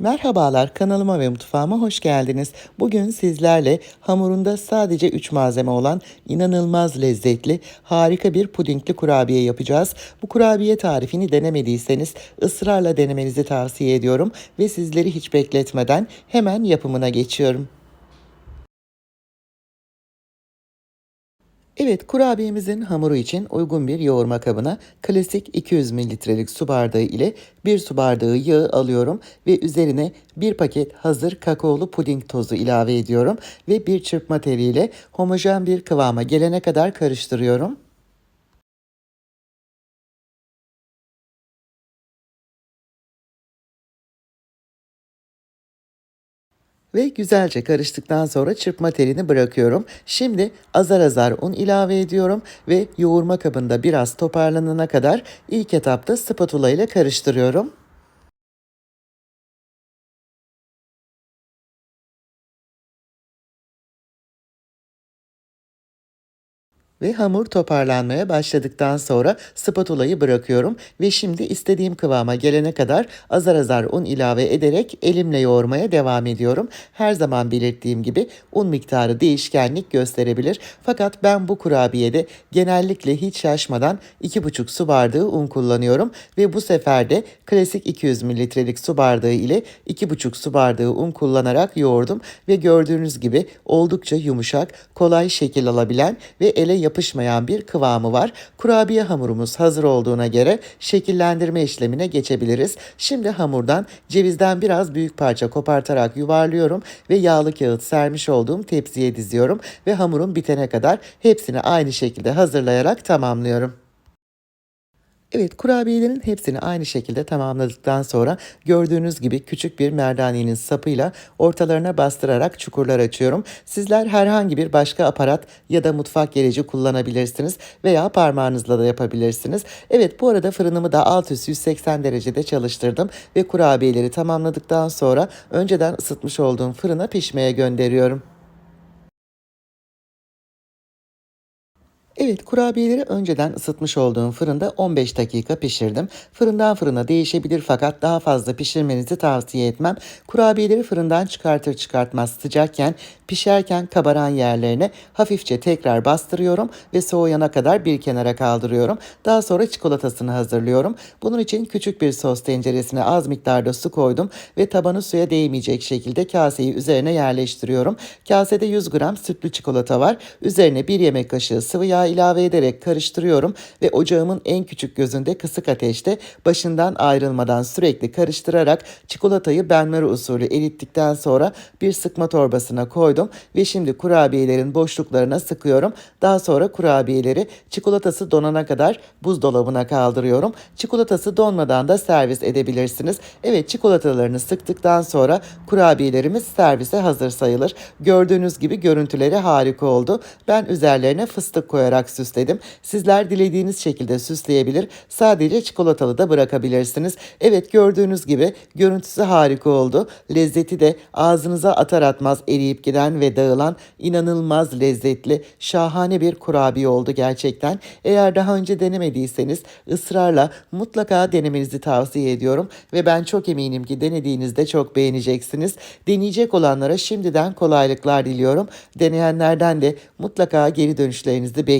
Merhabalar kanalıma ve mutfağıma hoş geldiniz. Bugün sizlerle hamurunda sadece 3 malzeme olan inanılmaz lezzetli harika bir pudingli kurabiye yapacağız. Bu kurabiye tarifini denemediyseniz ısrarla denemenizi tavsiye ediyorum ve sizleri hiç bekletmeden hemen yapımına geçiyorum. Evet, kurabiyemizin hamuru için uygun bir yoğurma kabına klasik 200 mililitrelik su bardağı ile 1 su bardağı yağı alıyorum ve üzerine bir paket hazır kakaolu puding tozu ilave ediyorum ve bir çırpma teliyle homojen bir kıvama gelene kadar karıştırıyorum. Ve güzelce karıştıktan sonra çırpma telini bırakıyorum. Şimdi azar azar un ilave ediyorum ve yoğurma kabında biraz toparlanana kadar ilk etapta spatula ile karıştırıyorum. Ve hamur toparlanmaya başladıktan sonra spatulayı bırakıyorum ve şimdi istediğim kıvama gelene kadar azar azar un ilave ederek elimle yoğurmaya devam ediyorum. Her zaman belirttiğim gibi un miktarı değişkenlik gösterebilir. Fakat ben bu kurabiyede genellikle hiç şaşmadan 2,5 su bardağı un kullanıyorum ve bu sefer de klasik 200 mililitrelik su bardağı ile 2,5 su bardağı un kullanarak yoğurdum ve gördüğünüz gibi oldukça yumuşak, kolay şekil alabilen ve ele yapışmayan bir kıvamı var. Kurabiye hamurumuz hazır olduğuna göre şekillendirme işlemine geçebiliriz. Şimdi hamurdan cevizden biraz büyük parça kopartarak yuvarlıyorum ve yağlı kağıt sermiş olduğum tepsiye diziyorum ve hamurun bitene kadar hepsini aynı şekilde hazırlayarak tamamlıyorum. Evet kurabiyelerin hepsini aynı şekilde tamamladıktan sonra gördüğünüz gibi küçük bir merdanenin sapıyla ortalarına bastırarak çukurlar açıyorum. Sizler herhangi bir başka aparat ya da mutfak gereci kullanabilirsiniz veya parmağınızla da yapabilirsiniz. Evet bu arada fırınımı da alt üst 180 derecede çalıştırdım ve kurabiyeleri tamamladıktan sonra önceden ısıtmış olduğum fırına pişmeye gönderiyorum. Evet kurabiyeleri önceden ısıtmış olduğum fırında 15 dakika pişirdim. Fırından fırına değişebilir fakat daha fazla pişirmenizi tavsiye etmem. Kurabiyeleri fırından çıkartır çıkartmaz sıcakken pişerken kabaran yerlerine hafifçe tekrar bastırıyorum ve soğuyana kadar bir kenara kaldırıyorum. Daha sonra çikolatasını hazırlıyorum. Bunun için küçük bir sos tenceresine az miktarda su koydum ve tabanı suya değmeyecek şekilde kaseyi üzerine yerleştiriyorum. Kasede 100 gram sütlü çikolata var. Üzerine bir yemek kaşığı sıvı yağ ilave ederek karıştırıyorum ve ocağımın en küçük gözünde kısık ateşte başından ayrılmadan sürekli karıştırarak çikolatayı benmari usulü erittikten sonra bir sıkma torbasına koydum ve şimdi kurabiyelerin boşluklarına sıkıyorum. Daha sonra kurabiyeleri çikolatası donana kadar buzdolabına kaldırıyorum. Çikolatası donmadan da servis edebilirsiniz. Evet çikolatalarını sıktıktan sonra kurabiyelerimiz servise hazır sayılır. Gördüğünüz gibi görüntüleri harika oldu. Ben üzerlerine fıstık koyarak olarak süsledim. Sizler dilediğiniz şekilde süsleyebilir. Sadece çikolatalı da bırakabilirsiniz. Evet gördüğünüz gibi görüntüsü harika oldu. Lezzeti de ağzınıza atar atmaz eriyip giden ve dağılan inanılmaz lezzetli, şahane bir kurabiye oldu gerçekten. Eğer daha önce denemediyseniz ısrarla mutlaka denemenizi tavsiye ediyorum ve ben çok eminim ki denediğinizde çok beğeneceksiniz. Deneyecek olanlara şimdiden kolaylıklar diliyorum. Deneyenlerden de mutlaka geri dönüşlerinizi bekliyorum